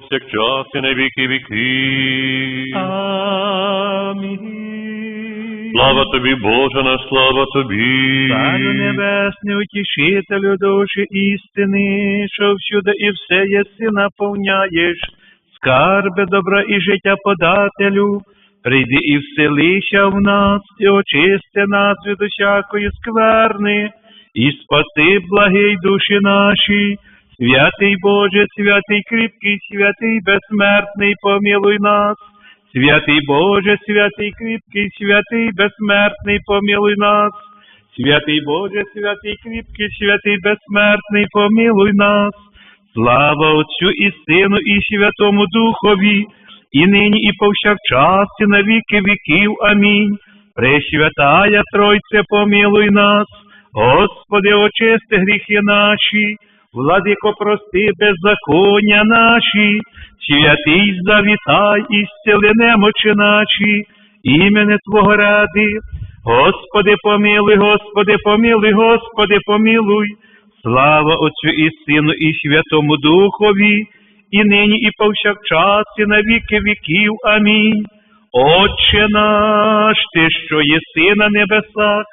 Всякчас і на віки віки. Амінь. Слава тобі, Боже наш, слава тобі. Царю небесний, утішителю душі істини, що всюди і все єси наповняєш, скарби добра і життя подателю, прийди і вселися в нас, і очисти нас від усякої скверни, і спаси благий душі наші, святий Боже, святий кріпкий, святий безсмертний, помилуй нас. Святий Боже, святий кріпкий, святий безсмертний, помилуй нас. Святий Боже, святий кріпкий, святий безсмертний, помилуй нас. Слава Отцю і Сину, і Святому Духові, і нині, і повсякчас, і на віки віків. Амінь. Пресвятая Тройце, помилуй нас, Господи, очисти гріхи наші, владико, прости беззаконня наші, святий завітай і зціли немочі наші, імени Твого ради. Господи, помилуй, Господи, помилуй, Господи, помилуй. Слава Отцю і Сину, і Святому Духові, і нині, і повсякчас, і на віки віків. Амінь. Отче наш, Ти, що єси на небесах,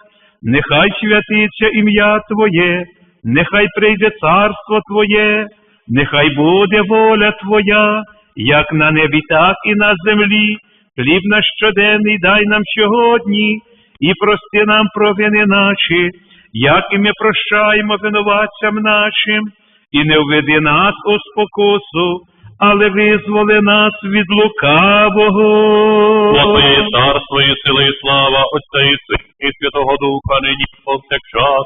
нехай святиться ім'я Твоє, нехай прийде царство Твоє, нехай буде воля Твоя, як на небі, так і на землі. Хліб наш щоденний дай нам сьогодні, і прости нам провини наші, як і ми прощаємо винуватцям нашим, і не введи нас у спокусу, але визволи нас від лукавого. Бо Твоє царство і сила, і слава, Отця і Сина, і Святого Духа, нині повсякчас,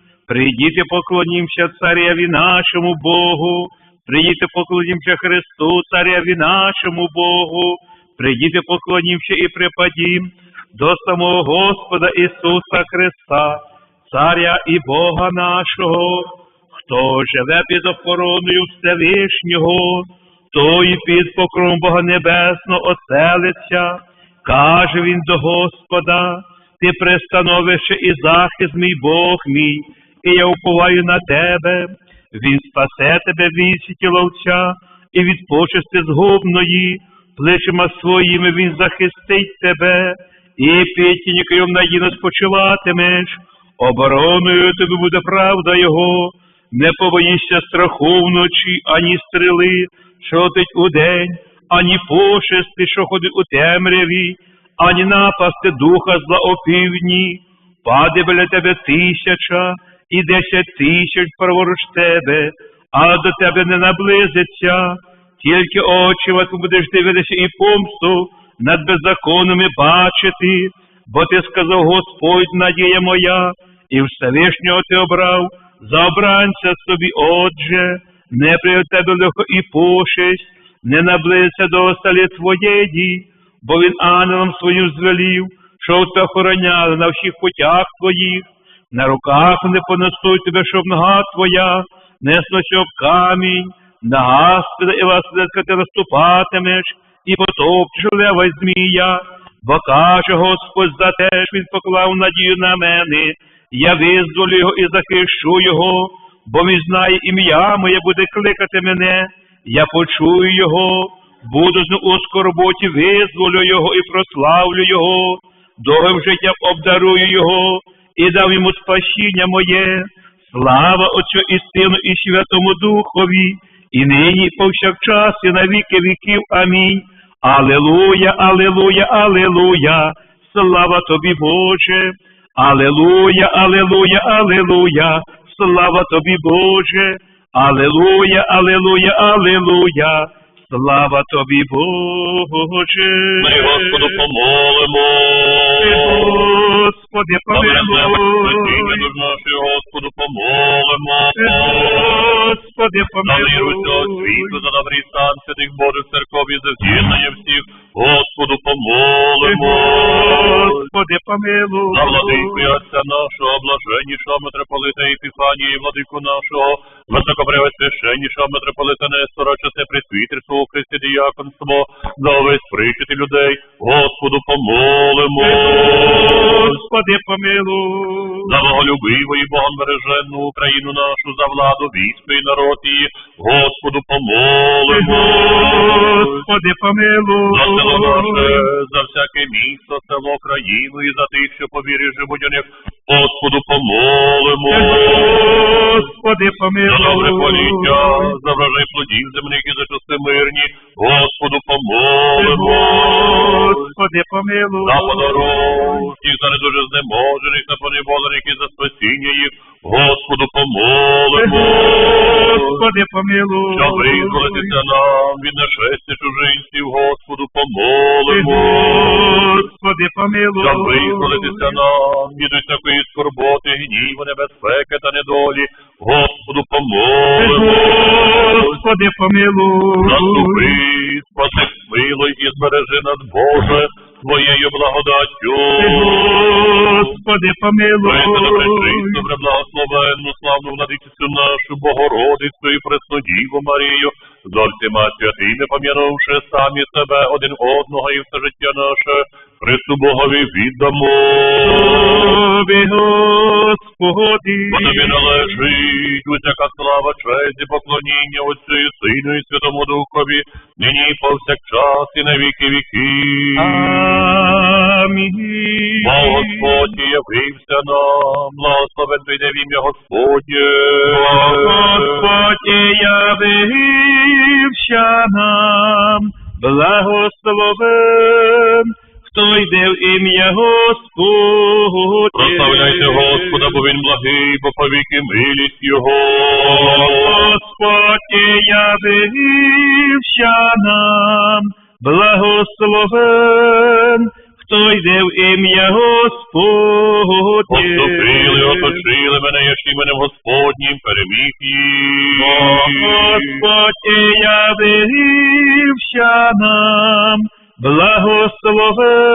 Прийдіте, поклонімся цареві нашому Богу. Прийдіте, поклонімся Христу, цареві нашому Богу. Прийдіте, поклонімся і припадім до самого Господа Ісуса Христа, Царя і Бога нашого, хто живе під охороною Всевишнього, той під покровом Бога Небесного оселиться, каже він до Господа, ти пристановище і захист мій Бог мій, і я уповаю на тебе. Він спасе тебе від сіті ловця і від почести згубної, плечима своїми він захистить тебе, і під тінькою надійно спочиватимеш, обороною тобі буде правда Його, не побоїшся страху вночі, ані стріли, що летить удень, ані пошести, що ходить у темряві, ані напасти духа зла опівдні, паде біля тебе тисяча і десять тисяч праворуч тебе, а до тебе не наблизиться, тільки очі ти будеш дивитися і помсту над беззаконними бачити, бо ти сказав Господь, надія моя, і Всевишнього ти обрав, за обранця собі, отже, не при тебе легко і пошесть, не наблизиться до осталі твоєї, бо він ангелом своїм звелів, що те охороняли на всіх путях твоїх. На руках не понесуть тебе, щоб нога твоя, неслося об камінь, на гаспіда і васледка ти розступатимеш, і потопчеш лева змія, бо каже Господь за те, що він поклав надію на мене, я визволю його і захищу його, бо він знає ім'я моє буде кликати мене, я почую його, буду з у скорботі, визволю його і прославлю його, довгим життям обдарую його і дав йому спасіння моє, слава Отцю і Сину, і Святому Духові, і нині, повсякчас, і на віки віків. Амінь. Алелуя, Алелуя, Алелуя, слава тобі, Боже. Алелуя, Алелуя, Алелуя, слава тобі, Боже. Алелуя, Алелуя, Алелуя, слава тобі, Боже. Ми Господу помолимо. Господи, помилуй. Господу помолимо. Господи, помилуй. Дали усього світу, за добрі стан святих Божих церков і за всіх, Господу помолимо. Господи, помилуй. За владику і отця нашого, блаженнішого митрополита Епіфанія і владику нашого, високопревосвященнішого митрополита Нестора, часе присвітерство у Христі діяконство, за увесь причити людей, Господу помолимо. Господи, помилуй. За боголюбиву і богомбереженну Україну нашу, за владу, військо і народ її, Господу помолимо. Господи, помилуй. За село наше, за всяке місто, село, країну і за тих, що по вірі живуть у них, Господу помолимо. Господи, За добре поліття, помилуй. за врожай плодів земних і за часи мирні, Господу помолимо. Господи, помилуй. За подорожніх, за недуже знеможених, за поневолених і за спасіння їх, Господу помолимо. Господи, помилуй. Щоб визволитися нам від нашестя чужинців, Господу помолимо. Господи, помилуй. Щоб визволитися нам від усякої скорботи, гніву, небезпеки та недолі, Господу помолимо. Господи, помилуй. Заступи, спаси, милуй і збережи нас, Боже, Твоєю благодаттю. Господи, помилуй. добре пречисту, преблагословенну, славну владичицю нашу, Богородицю і Преснодіву Марію, за всіма святими, пом'янувши самі себе один одного і все життя наше, Христу Богові віддамо. Тобі, Господи. Бо тобі належить усяка слава, честь і поклоніння Отцю і Сину і Святому Духові, нині і повсякчас і на віки віків. Амінь. Бо Господь явився нам, благословен прийде в ім'я Господнє. Господь явився нам, благословен, хто йде в ім'я Господнє. Прославляйте Господа, бо він благий, бо повіки милість Його. Господь явився нам, благословен, хто йде в ім'я Господнє. Поступили, оточили мене, я ж іменем Господнім переміг їх. Господь явився нам, благословен,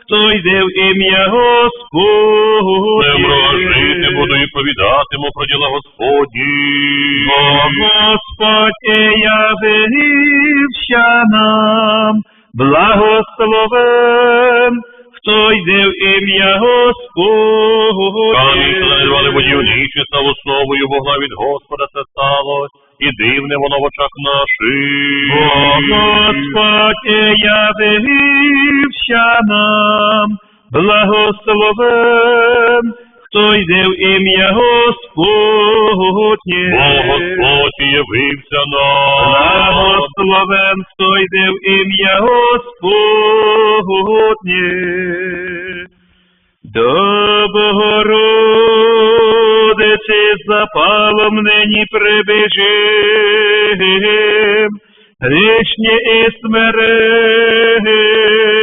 хто йде в ім'я Господнє. Не ворожити буду і повідатиму про діла Господні. Господь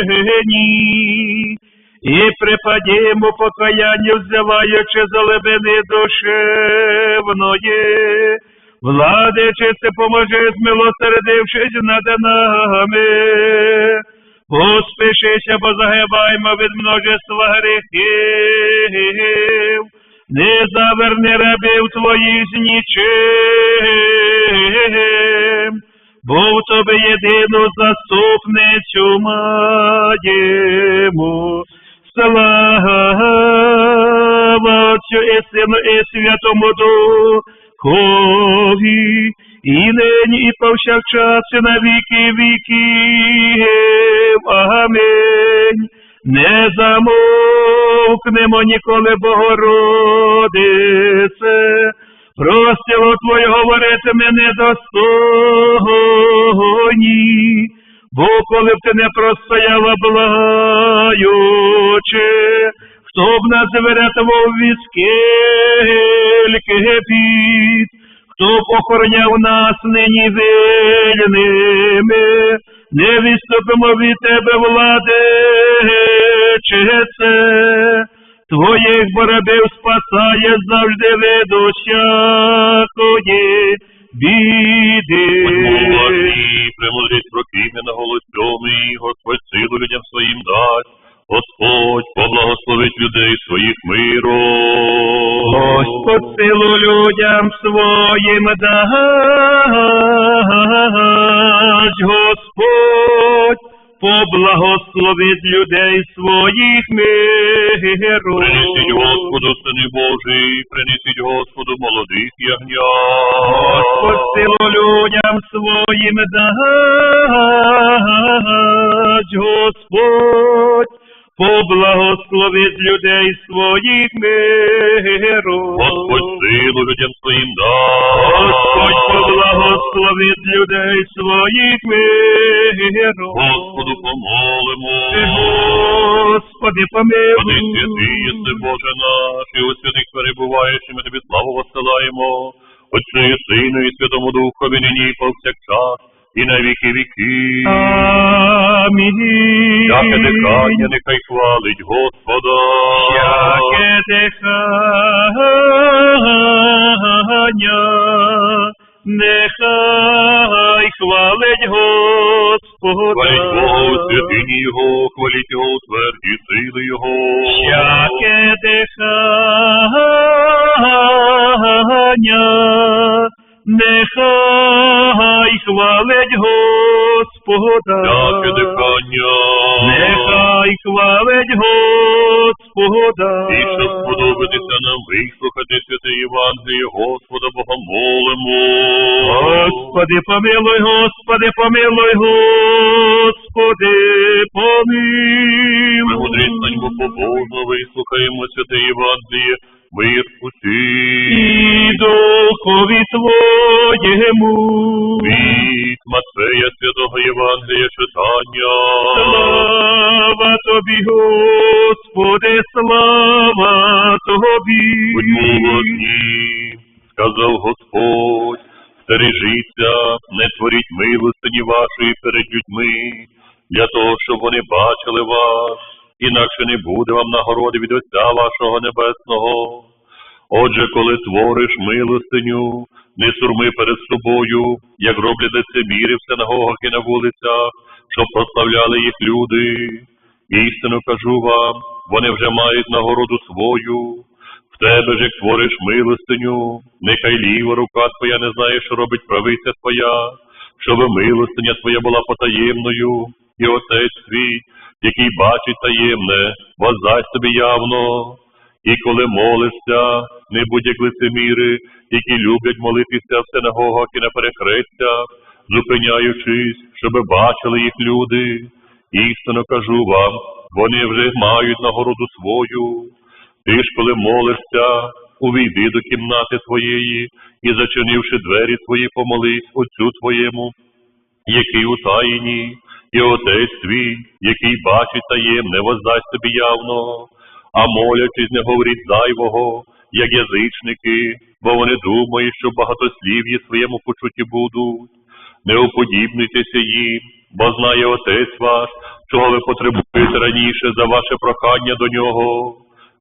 смирені, і припадімо покаяння, взяваючи за лебени душевної, владичице, поможи, змилосердившись над нами. Поспішися, бо загибаємо від множества гріхів, не заверни рабів твоїх з нічим, бо в тобі єдину заступницю маємо. Слава Отцю і Сину і Святому Духові, і нині, і повсякчас, і на віки віків. Амінь. Не замовкнемо ніколи, Богородице, простіло Твоє говорити ми недостойні, бо коли б ти не простояла благаючи, хто б нас врятував від скільки бід, хто б охороняв нас нині вільними, не відступимо від тебе, влади, це, Твоїх боробів спасає завжди від усякої біди. Молодці, премудрість прокине на голос сьомий, Господь силу людям своїм дасть, Господь поблагословить людей своїх миром. Господь силу людям своїм дасть, Господь поблагословить людей своїх миру. Принесіть Господу, сини Божий, принесіть Господу молодих ягнят. Господь силу людям своїм дасть, Господь поблагословить людей своїх миром. Господь силу людям своїм дасть. Господь поблагословить людей своїх миром. Господу помолимо. Господи, Господи, помилуй. святий єси, Боже наш, і у святих перебуваєш, і ми тобі славу воссилаємо. Отцю і Сину, і Святому Духові, нині і повсякчас, і на віки віки. Амінь. Всяке дихання нехай хвалить Господа. Всяке дихання, нехай хвалить Господа. Хваліть Бога у святині Його, хваліть Його у тверді сили Його. Всяке дихання, Всяке дихання. Нехай хвалить Господа. І щоб сподобатися нам вислухати святе Євангеліє, Господа Бога молимо. Господи, помилуй, Господи, помилуй, Господи, Господь, стережіться, не творіть милостині вашої перед людьми, для того, щоб вони бачили вас, інакше не буде вам нагороди від Отця вашого Небесного. Отже, коли твориш милостиню, не сурми перед собою, як роблять лицеміри в синагогах і на вулицях, щоб прославляли їх люди. Істину кажу вам, вони вже мають нагороду свою. В тебе ж як твориш милостиню, нехай ліва рука твоя не знає, що робить правиця твоя, щоб милостиня твоя була потаємною, і отець твій, який бачить таємне, воздасть тобі явно. І коли молишся, не будь як лицеміри, які люблять молитися в синагогах і на перехрестях, зупиняючись, щоби бачили їх люди. Істинно кажу вам, вони вже мають нагороду свою. Ти ж, коли молишся, увійди до кімнати твоєї і, зачинивши двері твої, помолись Отцю твоєму, який у таїні, і отець твій, який бачить таємне, воздасть тобі явно, а молячись, не говоріть зайвого, як язичники, бо вони думають, що багатослів'ї своєму почуті будуть. Не уподібнуйтеся їм, бо знає Отець ваш, чого ви потребуєте раніше за ваше прохання до нього.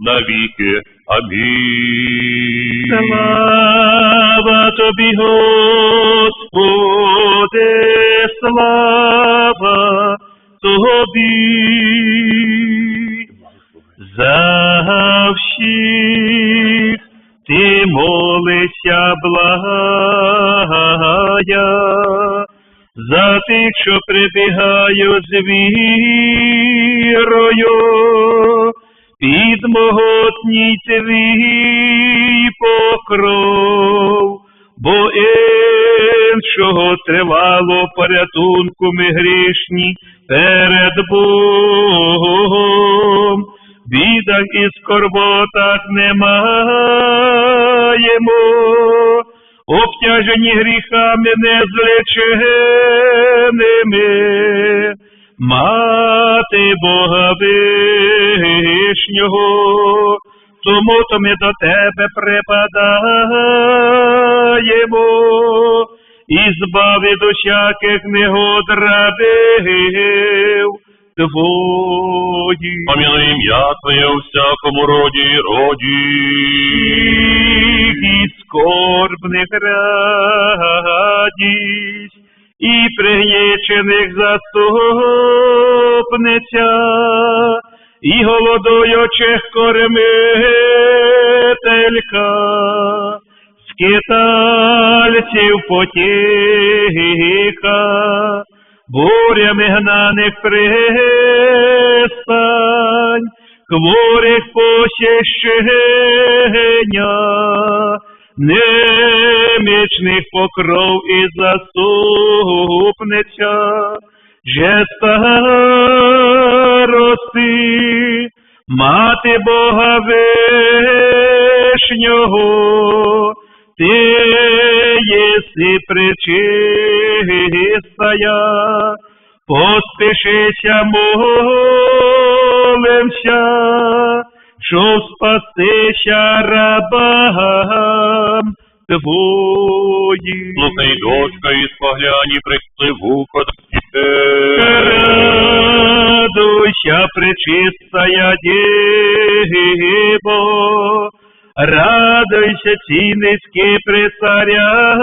навіки. Амінь. Слава тобі, Господи, слава тобі. За всіх ти молися, благая, за тих, що прибігають з вірою, під могутній твій покров, бо іншого тривало порятунку ми грішні перед Богом, бідах і скорботах не маємо, обтяжені гріхами незліченими, мати Бога Вишнього, тому то ми до тебе припадаємо, і збави до всяких негод рабів твоїх. Помилуй ім'я Твоє у всякому роді і роді. і скорбних радість, і пригнічених заступниця, і голодуючих кормителька, скитальців потіха, бурями гнаних пристань, хворих посіщення, немічних покров і заступниця, же старости, мати Бога вишнього, ти єси причистая, поспішися молимся, щоб спастися рабам твоїм. Слухай, дочка, і спогляні прихтливу Радуйся, пречистая Діво, радуйся, ці низькі при царя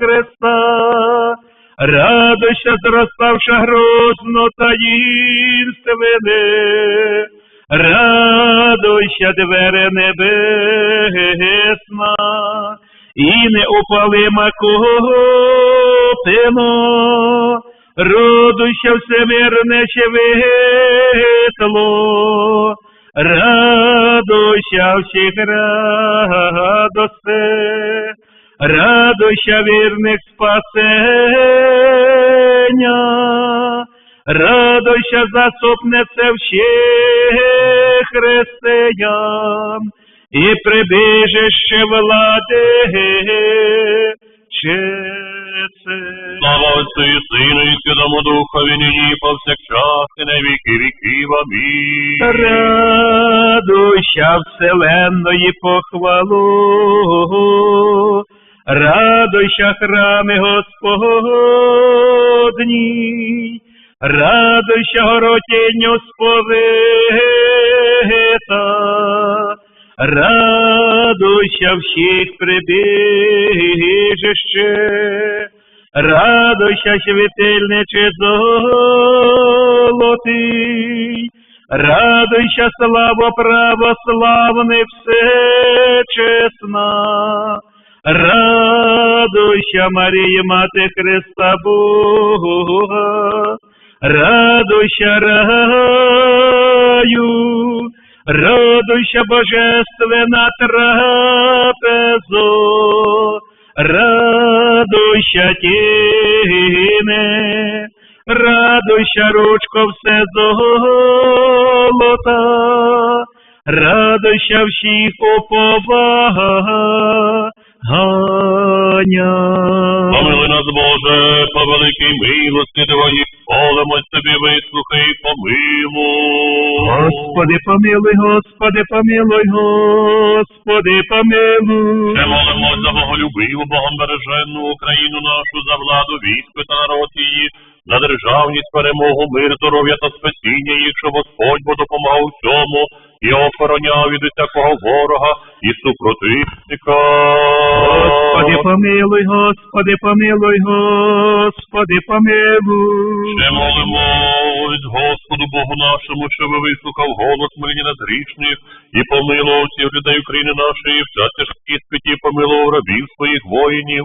Христа, радуйся, зроставша грозно таїнственне, радуйся, двері небесна, і неопалима копино, Радуйся всемирне світло, радуйся всіх радосте, радуйся вірних спасення, радуйся заступнице всіх християн, і прибіжище влади. Слава Отцю і Сину і Святому Духові, нині і повсякчас, і на віки віків. Амінь. Радуйся вселенної похвалу, радуйся храми Господні, радуйся горотінню сповита, радуйся всіх прибіжище, радуйся світильниче золотий, радуйся, слава православний всечесна, радуйся, Марія, Мати Христа Бога, радуйся, раю, радуйся, божественна трапезо, радуйся, тіне, радуйся, ручко все золота, радуйся всіх уповання. Помили нас, Боже, по великій милості Твоїй, молимось тобі, вислухай, помилуй. Господи, помилуй, Господи, помилуй, Господи, помилуй. Ще молимось за боголюбиву, Богом береженну Україну нашу, за владу, військо та народ її, за державність, перемогу, мир, здоров'я та спасіння їх, щоб Господь бо допомагав у всьому і охороняв від усякого ворога і супротивника. Господи, помилуй, Господи, помилуй, Господи, помилуй. Ще молимось Господу Богу нашому, щоб вислухав голос моління над грішних і помилував всіх людей України нашої, в час тяжких спиті помилував рабів своїх воїнів,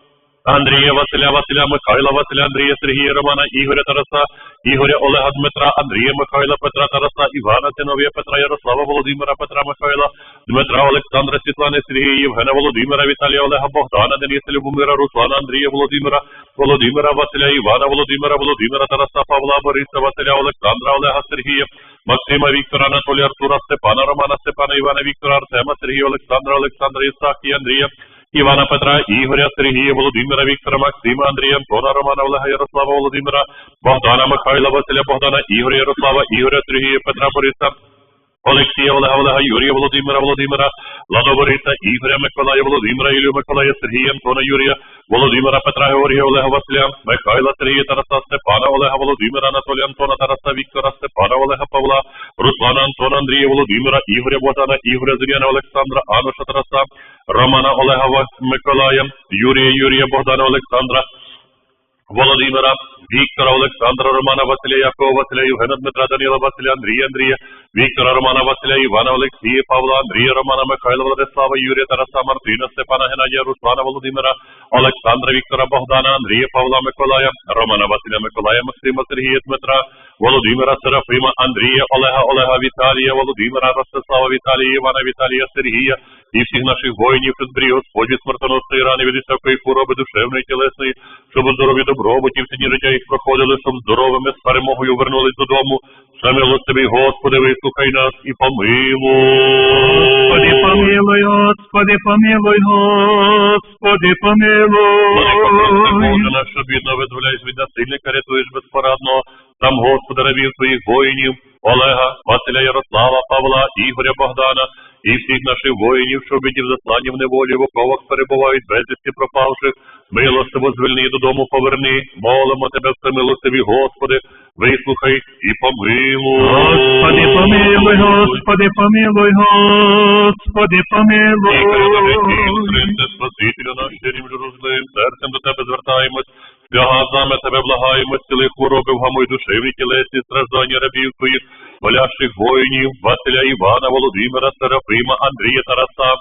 Андрія, Василя, Василя, Михайла, Василя, Андрія, Сергія, Романа, Ігоря, Тараса, Ігоря, Олега, Дмитра, Андрія, Михайла, Петра, Тараса, Івана, Зиновія, Петра, Ярослава, Володимира, Петра, Михайла, Дмитра, Олександра, Світлани, Сергія, Євгена, Володимира, Віталія, Олега, Богдана, Дениса, Любомира, Руслана, Андрія, Володимира, Володимира, Василя, Івана, Володимира, Володимира, Тараса, Павла, Бориса, Василя, Олександра, Олега, Сергія, Максима, Віктора, Анатолія, Артура, Степана, Романа, Степана, Івана, Віктора, Артема, Сергія, Олександра, Олександра, Ісахія, Андрія, Івана Петра, Ігоря, Сергія, Володимира, Віктора, Максима, Андрія, Антона, Романа, Олега, Ярослава, Володимира, Богдана, Михайла, Василя, Богдана, Ігоря, Ярослава, Ігоря, Сергія, Петра, Бориса, Олексія, Олега, Олега, Юрія, Володимира, Володимира, Ладо Бориса, Ігоря, Миколая, Володимира, Ілію, Миколая, Сергія, Антона, Юрія, Володимира, Петра, Георгія, Олега, Василя, Михайла, Сергія, Тараса, Степана, Олега, Володимира, Анатолія, Антона, Тараса, Віктора, Степана, Олега, Павла, Руслана, Антона, Андрія, Володимира, Ігоря, Богдана, Ігоря, Зим'яна, Олександра, Ануша, Тараса, Романа, Олега, Миколая, Юрія, Юрія, Богдана, Олександра, Володимира, Віктора, Олександра, Романа, Василя, Якова, Василя, Євгена, Дмитра, Данила, Василя, Андрія, Андрія, Віктора, Романа, Василя, Івана, Олексія, Павла, Андрія, Романа, Михайла, Владислава, Юрія, Тараса, Мартина, Степана, Геннадія, Руслана, Володимира, Олександра, Віктора, Богдана, Андрія, Павла, Миколая, Романа, Василя, Миколая, Максима, Сергія, Дмитра, Володимира, Серафима, Андрія, Олега, Олега, Віталія, Володимира, Ростислава, Віталія, Івана, Віталія, Сергія і всіх наших воїнів, зберіг Господь від смертоносної рани від всякої хвороби душевної, тілесної, щоб у здоров'ї добробуті в ціні життя їх проходили, щоб здоровими з перемогою вернулись додому. Все милостивий, Господи, вислухай нас і Господи, помилуй. помилуй, Господи, помилуй, Господи, помилуй. Боже наш, щоб відно визволяєш від насильника, рятуєш безпорадно. Там, Господи, рабів твоїх воїнів, Олега, Василя Ярослава, Павла, Ігоря Богдана і всіх наших воїнів, що в біді в неволі, в оковах перебувають безвісті пропавших. Милостиво звільни додому поверни, молимо тебе, всемилостиві, Господи, вислухай і помилуй. Господи, помилуй, Господи, помилуй, Господи, помилуй. Христе, Спасителю наш, щирим розлим, серцем до тебе звертаємось, спягазами тебе благаємо, зціли хвороби, вгамуй душевні тілесні страждання рабів твоїх, болящих воїнів, Василя Івана, Володимира, Серафима, Андрія, Тараса,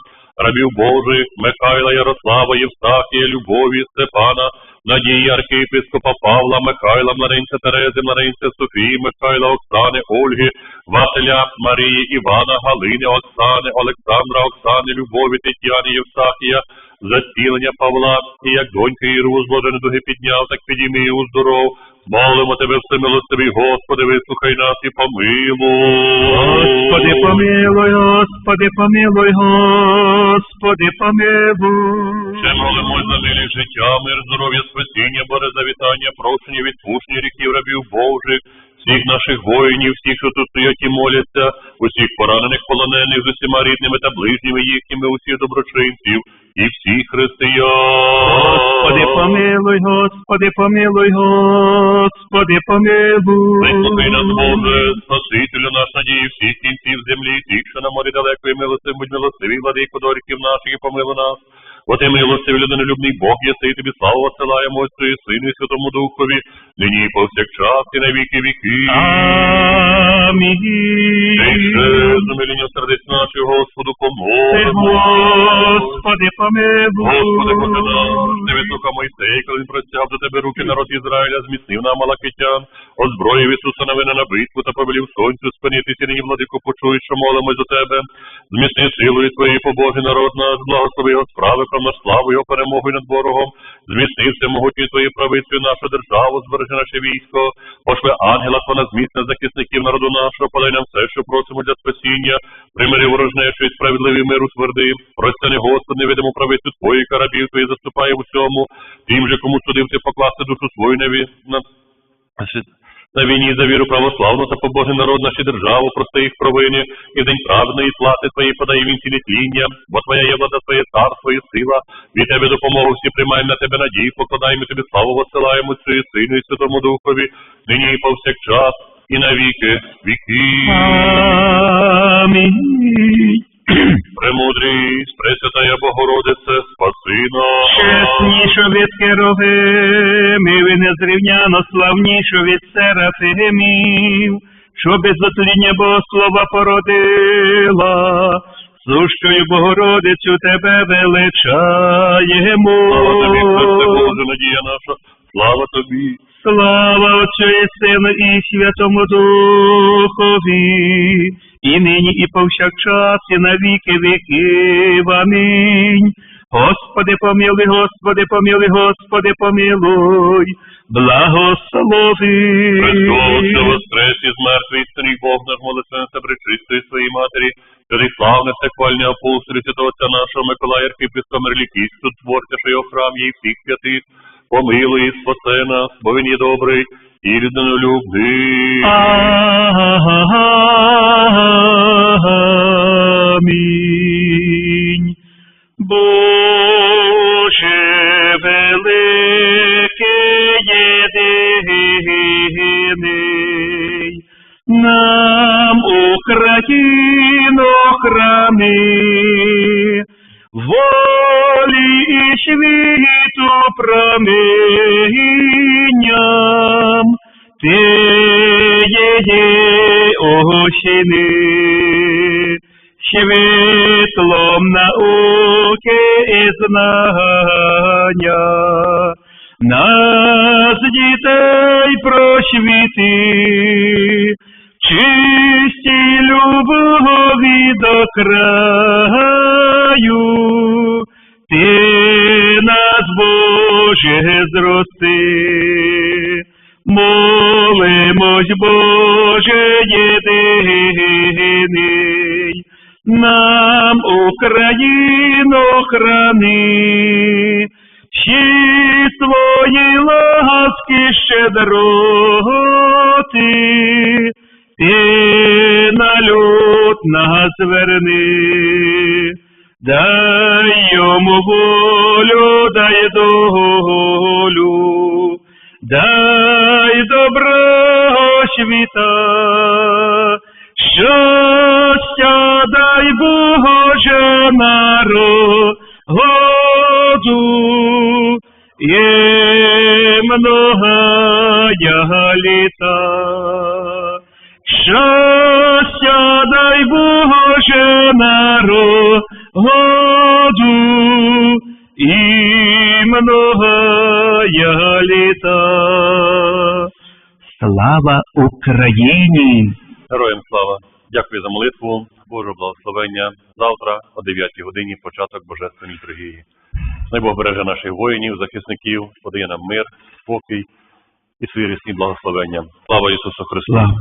рабів Божих, Михайла, Ярослава, Євстахія, Любові, Степана, Надії, архієпископа Павла, Михайла, Маринця Терези, Маринця Софії, Михайла, Оксани, Ольги, Василя, Марії, Івана, Галини, Оксани, Олександра, Оксани, Любові, Тетяни, Євстахія, за зцілення Павла, і як доньки Іру зложені дуги підняв, так підійми і уздоров. Молимо тебе, всемилостивий, Господи, вислухай нас і помилуй. Господи, помилуй, Господи, помилуй, Господи, помилуй. Ще молимось за милість життя, мир, здоров'я, спасіння, Боже, завітання, прощення, відпущення ріків рабів Божих, всіх наших воїнів, всіх, що тут стоять і моляться, усіх поранених, полонених, з усіма рідними та ближніми їхніми, усіх доброчинців і всіх християн. Господи, помилуй, Господи, помилуй, Господи, Вислухай нас. Боже, Спасителю наш надії всіх кінців землі, тих, що на морі далекої милости, будь милостиві, владико доріків наших і помилуй нас. Бо ти милостивий, людинолюбний Бог єси, тобі славу осилаємо Отцю і Сину і Святому Духові, нині і повсякчас, і на віки віки. Замиління сердець наших, Господу, помолимо. Господи, помилуй. Господи, Боже наш, ти висока Мойсей, коли він простяг до тебе руки народ Ізраїля, зміцнив нам Малакитян, озброїв Ісуса новини на битву та повелів сонцю спинитися, нині, владико, почуй, що молимось до тебе. Зміцни силою твоєї побожий народ наш, благослови його справи, наш славу його перемогу над ворогом. Зміцни все могутньою твоєю правицею нашу державу, збережи наше військо, пошли ангела, пона зміцне захисників народу нашого, подай нам все, що просимо для спасіння, примири ворожнечу і справедливий миру тверди, простяни, Господи, невидиму правицю твоїх карабів твої заступає усьому, тим же, кому судив ти покласти душу свою на, на, війні за віру православну та побожий народ наші державу, прости їх провини, і день праведної плати твої подає він цілітління, бо твоя є влада, твоє царство і сила, від тебе допомогу всі приймаємо на тебе надію, покладаємо тобі славу, посилаємо Отцю і Сину і Святому Духові, нині і повсякчас, і на віки віки. Амінь. Премудрість, Пресвятая Богородице, спаси нас. Чеснішу від Керовимів і незрівняно славнішу від Серафимів, що без затління Богослова породила, сущою Богородицю тебе величаємо. Слава тобі, Христе Боже, надія наша, слава тобі. Слава Отцю і Сину і Святому Духові, і нині, і повсякчас, і на віки. Амінь. Господи, помилуй, Господи, помилуй, Господи, помилуй, благослови. Христос, що воскрес із мертвих істинний Бог наш молитвенця причистої своїй матері, святих славних та хвальних апостолів, святого Отця нашого Миколая, архіпископа Мерлікіс, творця, що його храм і всіх святих, помилуй і спаси нас, бо він є добрий і людинолюбний. Амінь. Боже великий єдиний, нам Україну храни, волі і світу промінням, ти її осіни, світлом науки і знання, нас дітей просвіти, чисті любові до краю, ти волю, дай долю, дай доброго світа, щастя дай Боже народу, і многая літа. Щастя дай Боже народу, і многая літа. Слава Україні! Героям слава! Дякую за молитву, Божого благословення. Завтра о 9 годині початок Божественної трагії. Най Бог береже наших воїнів, захисників, подає нам мир, спокій і свої рісні благословення. Слава Ісусу Христу! Слава!